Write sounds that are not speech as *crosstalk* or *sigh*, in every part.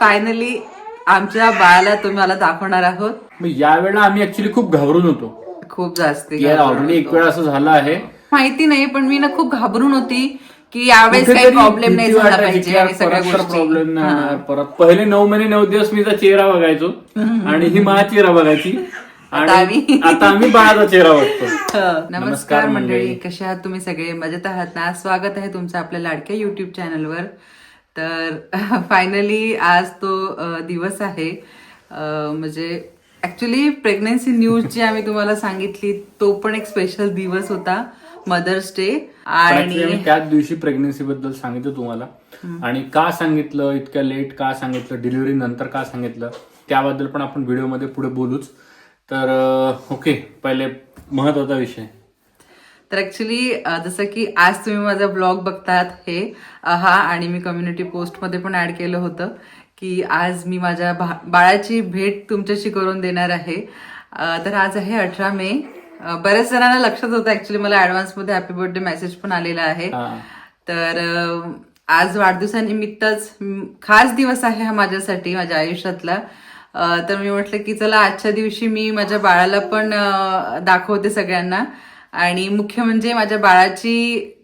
Finally आमच्या बाळाला तुम्हाला दाखवणार आहोत. यावेळेला आम्ही ऍक्च्युली खूप घाबरून होतो. खूप जास्त ऑलरेडी एक वेळा असं झालं आहे. माहिती नाही पण मी ना खूप घाबरून होती की यावेळेस काही प्रॉब्लेम नाही झाला पाहिजे प्रॉब्लेम नाही. परत पहिले नऊ महिने नऊ दिवस मी चेहरा बघायचो. *laughs* आणि ही माझा चेहरा बघायची. आणि आता आम्ही बाळाचा चेहरा बघतो. *laughs* नमस्कार नमस्कार मंडळी. मंडळी. कशा आहात तुम्ही सगळे? मजेत आहात ना? स्वागत आहे तुमचं आपल्या लाडक्या युट्यूब चॅनलवर तर *laughs* फायनली आज तो दिवस आहे. म्हणजे ऍक्च्युली प्रेग्नन्सी न्यूज जी आम्ही तुम्हाला सांगितली तो पण एक स्पेशल दिवस होता मदर्स डे आणि त्याच दिवशी प्रेग्नन्सी बद्दल सांगितलं तुम्हाला. आणि का सांगितलं इतक्या लेट का सांगितलं डिलिव्हरी नंतर का सांगितलं त्याबद्दल पण आपण व्हिडिओमध्ये पुढे बोलूच. तर ओके पहिले महत्त्वाचा विषय. तर ऍक्च्युली जसं की आज तुम्ही माझा ब्लॉग बघतात हे हा आणि मी कम्युनिटी पोस्टमध्ये पण ऍड केलं होतं की आज मी माझ्या भा- बाळाची भेट तुमच्याशी करून देणार आहे. तर आज आहे अठरा मे. बऱ्याच जणांना लक्षात होतं ऍक्च्युली मला ऍडव्हान्समध्ये हॅपी बर्थडे मेसेज पण आलेला आहे. तर आज वाढदिवसानिमित्तच खास दिवस आहे हा माझ्यासाठी माझ्या आयुष्यातला. तर मी म्हटलं की चला आजच्या दिवशी मी माझ्या बाळाला पण दाखवते सगळ्यांना. आणि मुख्य म्हणजे माझ्या बाळाची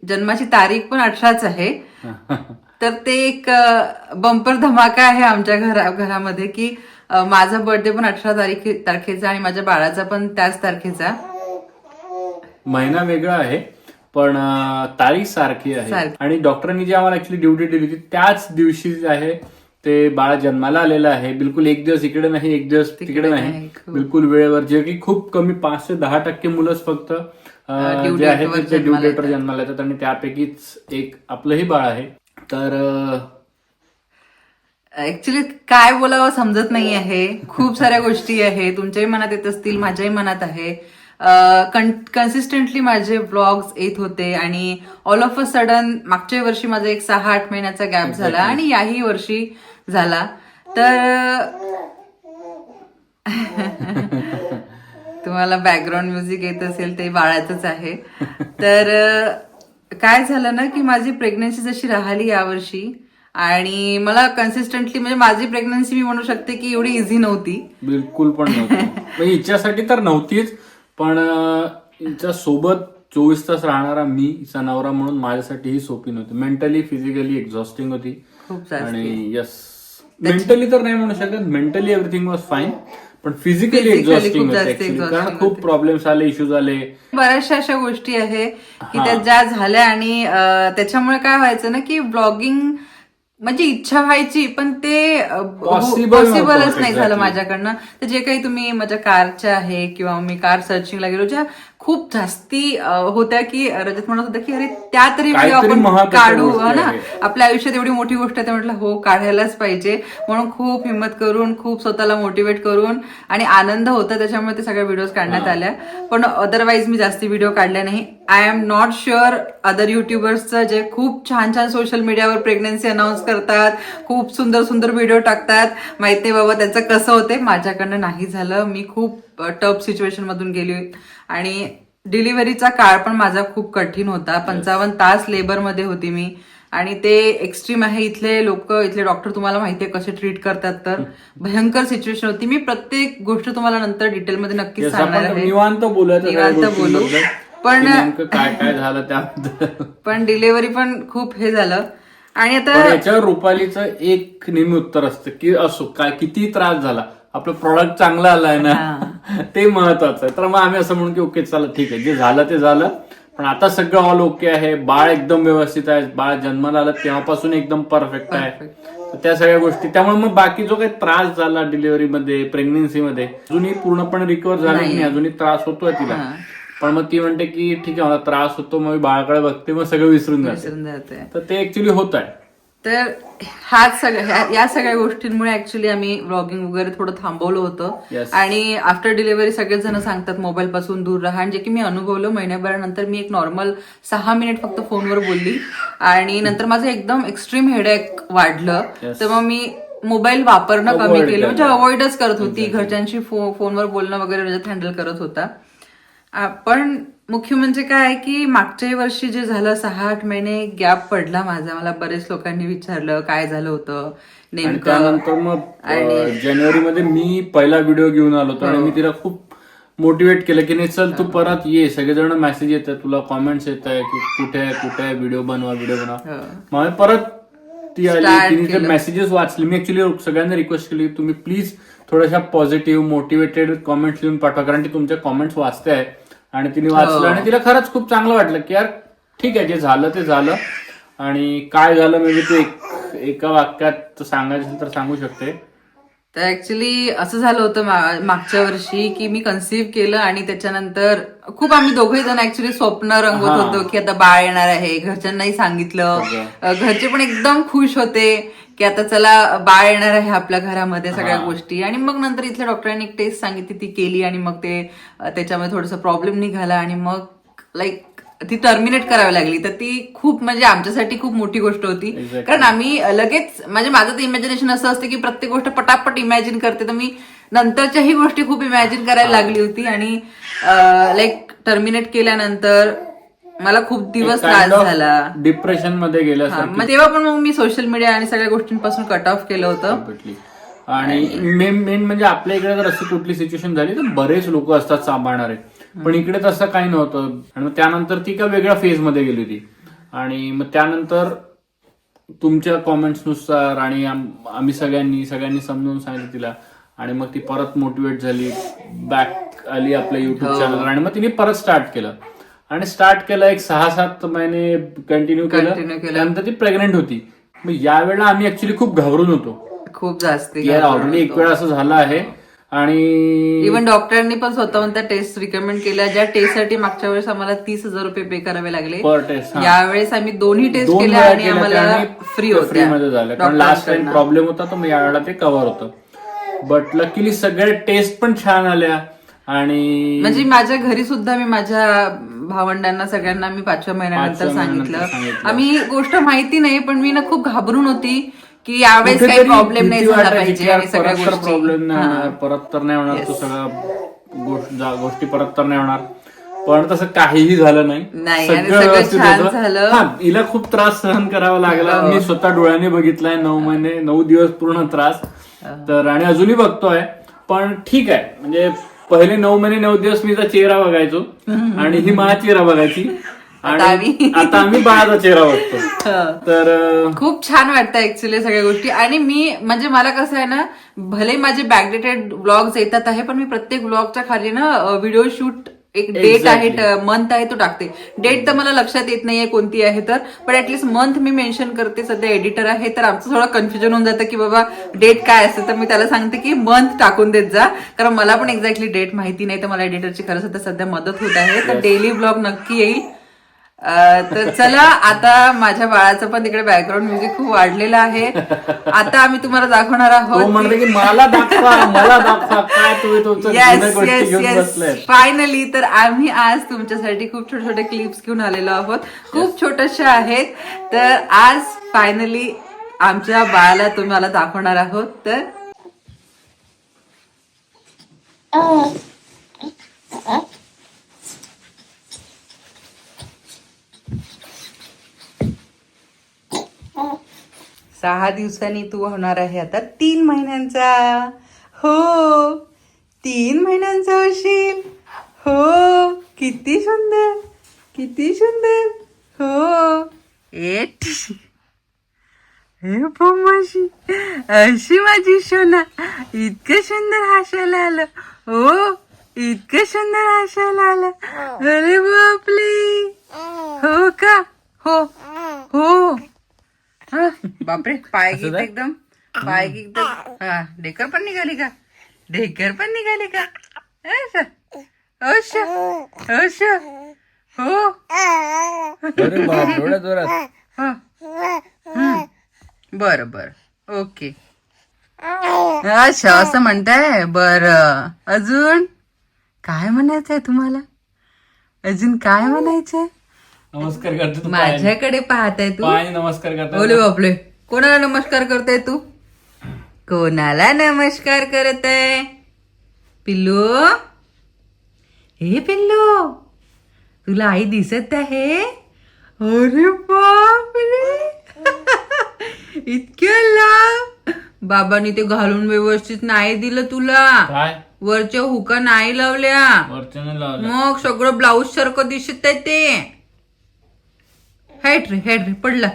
जन्माची तारीख पण अठराच आहे. *laughs* तर ते एक बंपर धमाका आहे आमच्या घरा घरामध्ये की माझा बर्थडे पण अठरा तारीख तारखेचा आणि माझ्या बाळाचा पण त्याच तारखेचा. महिना वेगळा आहे पण तारीख सारखी आहे. आणि डॉक्टरांनी जी आम्हाला ऍक्च्युली ड्युटी दिली होती त्याच दिवशी आहे ते बाळ जन्माला आलेलं आहे. बिलकुल एक दिवस इकडे नाही एक दिवस तिकडे नाही. बिलकुल वेळेवर जे की खूप कमी पाच ते दहा टक्के मुलंच फक्त जे आहे date वर ते ड्यू जन्माला डेटवर जन्माला येतात आणि त्यापैकीच एक आपलंही बाळ आहे. तर ऍक्च्युली काय बोलावं समजत नाही आहे. खूप साऱ्या गोष्टी आहे तुमच्याही मनात येत असतील माझ्याही मनात आहे. कन्सिस्टंटली माझे ब्लॉग्स येत होते आणि ऑल ऑफ अ सडन मागच्या वर्षी माझा एक सहा आठ महिन्याचा गॅप झाला आणि याही वर्षी झाला. तर *laughs* *laughs* तुम्हाला बॅकग्राऊंड म्युझिक येत असेल ते बाळाचंच आहे. तर काय झालं ना की माझी प्रेग्नन्सी जशी राहिली यावर्षी आणि मला कन्सिस्टंटली म्हणजे माझी प्रेग्नन्सी मी म्हणू शकते की एवढी इझी नव्हती. बिलकुल पण नव्हतं. *laughs* म्हणजे हिच्यासाठी तर नव्हतीच पण हिच्या सोबत चोवीस तास राहणारा मी नवरा म्हणून माझ्यासाठी ही सोपी नव्हती. मेंटली फिजिकली एक्झॉस्टिंग होती. आणि यस मेंटली तर नाही म्हणू शकत मेंटली एव्हरीथिंग वॉज फाईन पण फिजिकली एक्झॉस्टिंग कारण खूप प्रॉब्लेम्स आले इश्यूज आले बऱ्याचशा अशा गोष्टी आहे की हा. त्या ज्या झाल्या आणि त्याच्यामुळे काय व्हायचं ना की ब्लॉगिंग म्हणजे इच्छा व्हायची पण ते पॉसिबलच नव्हतं, नाही झालं. माझ्याकडनं तर जे काही तुम्ही माझ्या कारच्या आहे किंवा मी कार सर्चिंगला गेलो ज्या खूप जास्ती होत्या की रजत म्हणत होता की अरे त्या तरी व्हिडिओ आपण काढू हो ना. आपल्या आयुष्यात एवढी मोठी गोष्ट आहे ते म्हटलं हो काढायलाच पाहिजे. म्हणून खूप हिंमत करून खूप स्वतःला मोटिवेट करून आणि आनंद होता त्याच्यामुळे ते सगळ्या व्हिडिओज काढण्यात आल्या. पण अदरवाईज मी जास्ती व्हिडिओ काढले नाही. I am not sure other युट्युबर्सचं जे खूप छान छान सोशल मीडियावर प्रेग्नन्सी अनाऊन्स करतात खूप सुंदर सुंदर व्हिडिओ टाकतात माहीत बाबा त्यांचं कसं होते माझ्याकडनं नाही झालं. मी खूप टफ सिच्युएशन मधून गेली. आणि डिलिव्हरीचा काळ पण माझा खूप कठीण होता. पंचावन्न तास लेबरमध्ये होती मी. आणि ते एक्स्ट्रीम आहे. इथले लोक इथले डॉक्टर तुम्हाला माहितीये कसे ट्रीट करतात तर. भयंकर सिच्युएशन होती. मी प्रत्येक गोष्ट तुम्हाला नंतर डिटेलमध्ये नक्कीच सांगणार आहे. निवांत त्या बोलू. पण- काय काय झालं त्याबद्दल. पण डिलिव्हरी पण खूप हे झालं. आणि आता याच्यावर रुपालीचं एक नेहमी उत्तर असतं की असो काय किती त्रास झाला आपलं प्रॉडक्ट चांगलं आलाय ना *laughs* ते महत्वाचं आहे. तर मग आम्ही असं म्हणून की ओके चला ठीक आहे. जे झालं ते झालं. पण आता सगळं ऑल ओके आहे. बाळ एकदम व्यवस्थित आहे. बाळ जन्माला आलं तेव्हापासून एकदम परफेक्ट आहे. त्या सगळ्या गोष्टी. त्यामुळे मग बाकी जो काही त्रास झाला डिलिव्हरीमध्ये प्रेग्नेन्सीमध्ये अजूनही पूर्णपणे रिकवर झाला नाही अजूनही त्रास होतोय तिला. पण मग ती म्हणते की ठीक आहे मला त्रास होतो मग मी बाळाकडे बघते मग सगळं विसरून जाते. तर ते ऍक्च्युली होत आहे. तर हाच सगळ्या ह्या- या सगळ्या गोष्टींमुळे ऍक्च्युली आम्ही व्लॉगिंग वगैरे थोडं थांबवलं होतं. आणि आफ्टर डिलिव्हरी सगळेच जण सांगतात मोबाईल पासून दूर राहा. आणि जे की मी अनुभवलं महिन्याभरानंतर मी एक नॉर्मल सहा मिनिट फक्त फोनवर बोलली. आणि नंतर माझं एकदम एक्स्ट्रीम हेडेक वाढलं. तर मग मी मोबाईल वापरणं कमी केलं. म्हणजे. अवॉइडच करत होती. घरच्यांशी फो- फोनवर बोलणं वगैरे हँडल करत होता. पण मुख्य म्हणजे काय आहे की मागच्या वर्षी जे झालं सहा आठ महिने गॅप पडला माझा. मला बरेच लोकांनी विचारलं काय झालं होतं? आणि नेमकं त्यानंतर मग जानेवारी मध्ये मी पहिला व्हिडिओ घेऊन आलो होतो आणि हो. मी तिला खूप मोटिवेट केलं की नाही चल तू परत ये. सगळेजण मेसेज येत आहे तुला कॉमेंट्स येत आहे की कुठे आहे कुठे आहे व्हिडिओ बनवा व्हिडिओ बनवा. हो. मग आम्ही परत ती आली Start तिने ते केलं. मेसेजेस वाचले. मी ऍक्च्युली सगळ्यांना रिक्वेस्ट केली की तुम्ही प्लीज थोड्याशा पॉझिटिव्ह मोटिवेटेड कॉमेंट्स लिहून पाठवा. कारण ती तुमच्या कॉमेंट्स वाचते आहे आणि तिने वाचलं हो. आणि तिला खरंच खूप चांगलं वाटलं की यार ठीक आहे जे झालं ते झालं आणि काय झालं म्हणजे तू एक वाक्यात सांगायचं तर सांगू शकते तर ऍक्च्युली असं झालं होतं मागच्या वर्षी की मी कन्सिव्ह केलं आणि त्याच्यानंतर खूप आम्ही दोघे जण ऍक्च्युली स्वप्न रंगवत. होतो की आता बाळ येणार आहे घरच्यांनाही सांगितलं घरचे पण एकदम खुश होते की आता चला बाळ येणार आहे आपल्या घरामध्ये सगळ्या. गोष्टी आणि मग नंतर इथल्या डॉक्टरांनी एक टेस्ट सांगितली ती केली आणि मग ते त्याच्यामध्ये थोडासा प्रॉब्लेम निघाला आणि मग लाईक ती टर्मिनेट करावी लागली. तर ती खूप म्हणजे आमच्यासाठी खूप मोठी गोष्ट होती. Exactly. कारण आम्ही लगेच म्हणजे माझं तर इमॅजिनेशन असं असतं की प्रत्येक गोष्ट पटापट इमॅजिन करते. तर मी नंतरच्याही गोष्टी खूप इमॅजिन करायला लागली होती. आणि लाईक टर्मिनेट केल्यानंतर मला खूप दिवस त्रास झाला. डिप्रेशनमध्ये हा, गेल्यासारखी मग तेव्हा पण मग मी सोशल मीडिया आणि सगळ्या गोष्टींपासून कट ऑफ केलं होतं. भेटली आणि मेन मेन म्हणजे आपल्या इकडे जर अशी कुठली सिच्युएशन झाली तर बरेच लोक असतात सांभाळणारे. पण इकडे तसं काही नव्हतं. आणि मग त्यानंतर ती का वेगळ्या फेजमध्ये गेली होती. आणि मग त्यानंतर तुमच्या कॉमेंट्सनुसार आणि आम- आम्ही सगळ्यांनी सगळ्यांनी समजून सांगितलं तिला. आणि मग ती परत मोटिवेट झाली बॅक आली आपल्या युट्यूब हो. चॅनल आणि मग तिने परत स्टार्ट केलं. आणि स्टार्ट केलं एक सहा सात महिने कंटिन्यू केलं. त्यानंतर ती प्रेग्नेंट होती. मग यावेळेला आम्ही ऍक्च्युली खूप घाबरून होतो. खूप जास्त ऑलरेडी एक वेळ असं झालं आहे. आणि इव्हन डॉक्टरांनी पण स्वतःहून त्या टेस्ट रिकमेंड केल्या. ज्या टेस्टसाठी मागच्या वेळेस आम्हाला तीस हजार रुपये पे करावे लागले. पर टेस्ट यावेळेस आम्ही दोन्ही टेस्ट दोन केल्या वेळा आणि केल्या आम्हाला आणि फ्री मध्ये झालं कारण लास्ट टाइम. प्रॉब्लेम होता तर मग यावेळेला ते कव्हर होतं. बट लकीली सगळे टेस्ट पण छान आल्या. आणि म्हणजे माझ्या घरी सुद्धा मी माझ्या भावंडांना सगळ्यांना मी पाचव्या महिन्यानंतर पाचव्या सांगितलं. आम्ही गोष्ट माहिती नाही पण मी ना खूप घाबरून होती की यावेळेस काही कुठेतरी प्रॉब्लेम नाही भीती झाला वाटायची पाहिजे की यार आणि सगळ्या परत तर गोष्टी. प्रॉब्लेम नाही हा. होणार परत तर नाही होणार तो सगळा गोष्ट- जा- गोष्टी परत तर नाही होणार. पण तसं काहीही झालं नाही. नाही, आणि सगळं व्यवस्थित छान होतं. झालं. हा, हिला खूप त्रास सहन करावा लागला. हो. मी स्वतः डोळ्याने बघितलाय नऊ महिने नऊ दिवस पूर्ण त्रास. तर आणि अजूनही बघतोय. पण ठीक आहे. म्हणजे पहिले नऊ महिने नऊ दिवस मी चेहरा बघायचो. *laughs* आणि ही माझा चेहरा बघायची. आणि *laughs* आता आम्ही बाळाचा चेहरा बघतो. *laughs* हं. तर खूप छान वाटतं ऍक्च्युली सगळ्या गोष्टी. आणि मी म्हणजे मला कसं आहे ना भले माझे बॅकडेटेड ब्लॉग्स येतात आहे पण मी प्रत्येक ब्लॉगच्या खाली ना व्हिडिओ शूट एक डेट आहे मंथ आहे तो टाकते. डेट तर मला लक्षात येत नाहीये कोणती आहे तर पण ऍटलीस्ट मंथ मी मेन्शन करते सध्या एडिटर आहे तर आमचं थोडं कन्फ्युजन होऊन जातं की बाबा डेट काय असते. तर मी त्याला सांगते की मंथ टाकून देत जा कारण मला पण एक्झॅक्टली डेट माहिती नाही तर मला एडिटरची आता सध्या मदत होत आहे. तर डेली ब्लॉग नक्की येईल. तर चला आता माझ्या बाळाचं पण तिकडे बॅकग्राऊंड म्युझिक खूप वाढलेलं आहे. आता आम्ही तुम्हाला दाखवणार तो आहोत म्हणते की मला येस येस येस फायनली तर आम्ही आज तुमच्यासाठी खूप छोटे छोटे क्लिप्स घेऊन आलेलो आहोत. खूप छोट्याशा आहेत. तर आज फायनली आमच्या बाळाला तुम्हाला दाखवणार आहोत. तर सहा दिवसांनी तू होणार आहे आता. तीन महिन्यांचा. हो तीन महिन्यांचा होशील. हो किती सुंदर किती सुंदर. हो. एट हे माझी अशी माझी सोना. इतकं सुंदर हसायला आलं. हो इतकं सुंदर हसायला आलं. अरे बापली हो का? हो. हो. हा, बापरे पाय गीत? एकदम पाय गीत एकदम. हा ढेकर पण निघाली का? ढेकर पण निघाली का? असं. अश अश हो एवढ्या जोरात? हा. हम्म. बरं बरं. ओके. अच्छा असं म्हणताय? बर. अजून? काय म्हणायचंय तुम्हाला? अजून काय म्हणायचंय? नमस्कार करतो. माझ्याकडे पाहताय तू? पायाने नमस्कार करतो बोले बापले. कोणाला नमस्कार करताय तू? कोणाला नमस्कार करत आहे पिल्लू? हे पिल्लू! तुला आई दिसत आहे? अरे बापरे! *laughs* इतक्या लांब! बाबांनी ते घालून व्यवस्थित नाही दिलं तुला. काय? वरच्या हुका नाही लावल्या. वरच्याने लावलं मग सगळं ब्लाऊज सारखं दिसत आहे ते. हेट रे हेट रे पडला.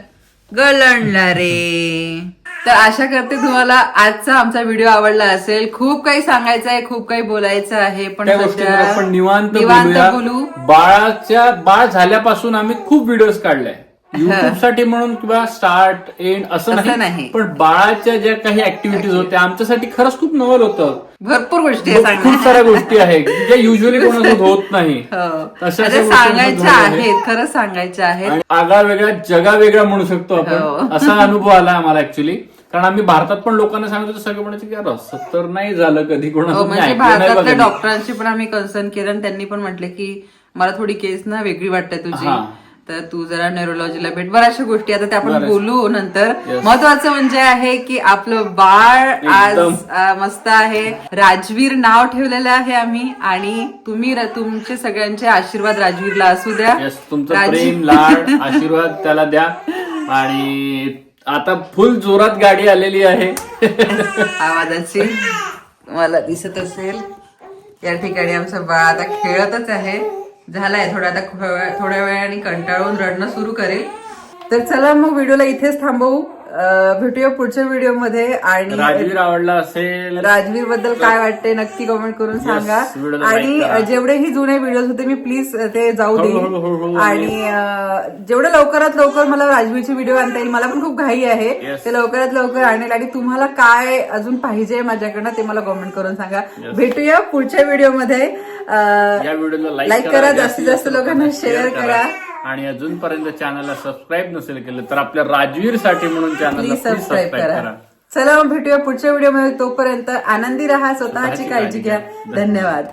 गलंडला रे. तर आशा करते तुम्हाला आजचा आमचा व्हिडिओ आवडला असेल. खूप काही सांगायचं आहे खूप काही बोलायचं आहे पण त्या गोष्टीवर सध्या आपण निवांत निवांत बोलूया. बोलू. बाळाच्या बाळ झाल्यापासून आम्ही खूप व्हिडिओज काढले. युट्यूबसाठी म्हणून किंवा स्टार्ट एंड असं असं नाही नाही. पण बाळाच्या ज्या काही ऍक्टिव्हिटीज होत्या आमच्यासाठी खरंच खूप नवल होतं. भरपूर गोष्टी खूप. साऱ्या गोष्टी आहेत ज्या युजली *laughs* कोणासोबत होत नाही हो. सांगायच्या आहेत खरंच सांगायच्या आहेत आणि आगा वेगळा जगा वेगळा म्हणू शकतो हो. आपण *laughs* असा अनुभव आला आम्हाला ऍक्च्युली कारण आम्ही भारतात पण लोकांना सांगत होतो सगळे म्हणायचे की यार असं तर नाही झालं कधी हो कोणाचं मी म्हणजे भारतातल्या. डॉक्टरांशी पण आम्ही कन्सर्न केलं आणि त्यांनी पण म्हटलं की मला थोडी केस ना वेगळी वाटते तुझी हा. तर तू जरा न्यूरोलॉजीला भेट. बऱ्याचशा गोष्टी आता त्या आपण. बोलू नंतर. महत्वाचं म्हणजे आहे की आपलं बाळ आज मस्त आहे. राजवीर नाव ठेवलेलं आहे आम्ही आणि तुम्ही तुमचे सगळ्यांचे आशीर्वाद राजवीरला असू द्या. तुमचं राज- प्रेम लाड आशीर्वाद त्याला द्या. आणि आता फुल जोरात गाडी आलेली आहे. आवाजाची मला दिसत असेल. या ठिकाणी आमचं बाळ आता खेळतच आहे. झालाय थोडा आता थोड्या थोड्या वेळाने कंटाळून रडणं सुरू करेल. तर चला मग व्हिडिओला इथेच थांबवू. भेटूया पुढच्या व्हिडिओमध्ये आणि राजवीर आवडला असेल. राजवीरबद्दल काय वाटते नक्की कमेंट करून सांगा. व्हिडिओला like आणि करा. जेवढेही जुने व्हिडिओ होते मी प्लीज ते जाऊ हळू- हळू- हळू- देईन हळू- आणि अं, जेवढं लवकरात लवकर मला राजवीरचे व्हिडिओ आणता येईल मला पण खूप घाई आहे. Yes. ते लवकरात लवकर आणेल. आणि तुम्हाला काय अजून पाहिजे माझ्याकडनं ते मला कमेंट करून सांगा. भेटूया पुढच्या व्हिडिओमध्ये अं, या व्हिडिओला लाईक करा जास्तीत जास्त लोकांना शेअर करा. आणि अजूनपर्यंत चॅनलला सबस्क्राईब नसेल केलं तर आपल्या राजवीरसाठी म्हणून चॅनलला प्लीज सबस्क्राईब सबस्क्राईब करा. करा. चला मग भेटूया पुढच्या व्हिडिओमध्ये तोपर्यंत आनंदी राहा स्वतःची काळजी घ्या. धन्यवाद.